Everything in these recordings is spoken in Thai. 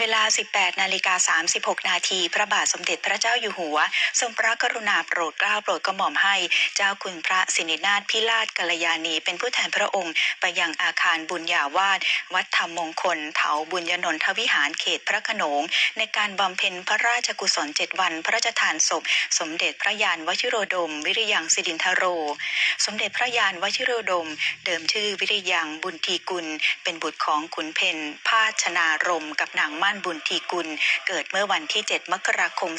เวลา 18 นาฬิกา 36 นาที พระบาทสมเด็จพระเจ้าอยู่หัว ทรงพระกรุณาโปรดเกล้าโปรดกระหม่อมให้ เจ้าคุณพระสินินาถพิราชกัลยาณี เป็นผู้แทนพระองค์ ไปยังอาคารบุญญาวาสวัดธรรมมงคลเถาบุญยนนทวิหารเขตพระขนง ในการบำเพ็ญพระราชกุศลเจ็ดวัน พระราชทานศพ สมเด็จพระยานวชิโรดม วิริยังสิรินทโร สมเด็จพระยานวชิโรดม เดิมชื่อวิริยังบุญทีกุล เป็นบุตรของขุนเพนพาชนารมกับนางมานบุญทีกุล เกิดเมื่อวันที่ 7 มกราคม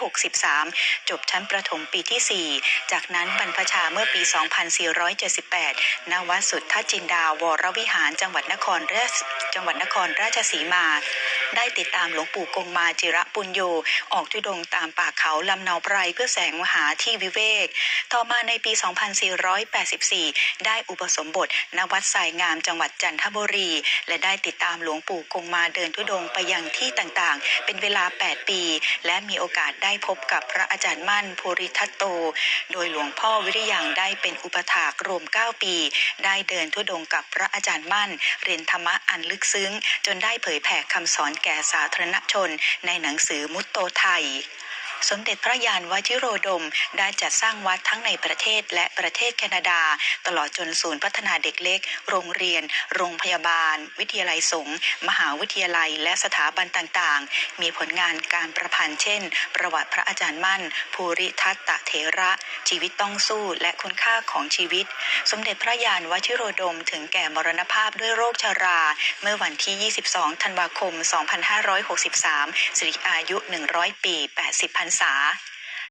2463 จบชั้นประถมปีที่ 4 จากนั้นบรรพชาเมื่อปี 2478 ณ วัดสุทธจินดาวรวิหารจังหวัดนครราชจังหวัดนครราชสีมา ได้ติดตามหลวงปู่กงมาจิระปุญโยออกทุดงตามป่าเขาลำเนาไพรเพื่อแสวงหาที่วิเวก ต่อมาในปี 2484 ได้อุปสมบทณวัดสายงามจังหวัดจันทบุรี และได้ติดตามหลวงปู่กงมาเดินทุดงไปยังที่ต่างๆ เป็นเวลา 8 ปี และมีโอกาสได้พบกับพระอาจารย์มั่นภูริทัตโต โดยหลวงพ่อวิริยังได้เป็นอุปถากรวม 9 ปี ได้เดินทุดงกับพระอาจารย์มั่น เรียนธรรมะอันลึกซึ้ง จนได้เผยแผ่คำสอนแก่สาธารณชนในหนังสือมุตโตไทย สมเด็จพระยานวชิโรดม ได้จัดสร้างวัดทั้งในประเทศและประเทศแคนาดา ตลอดจนศูนย์พัฒนาเด็กเล็ก โรงเรียน โรงพยาบาล วิทยาลัยสงฆ์มหาวิทยาลัย และสถาบันต่างๆ มีผลงานการประพันธ์เช่น ประวัติพระอาจารย์มั่น ภูริทัตตะเถระ ชีวิตต้องสู้และคุณค่าของชีวิต สมเด็จพระยานวชิโรดม ถึงแก่มรณภาพด้วยโรคชรา เมื่อวันที่ 22 ธันวาคม 2563 สิริอายุ 100 ปี 80พรรษา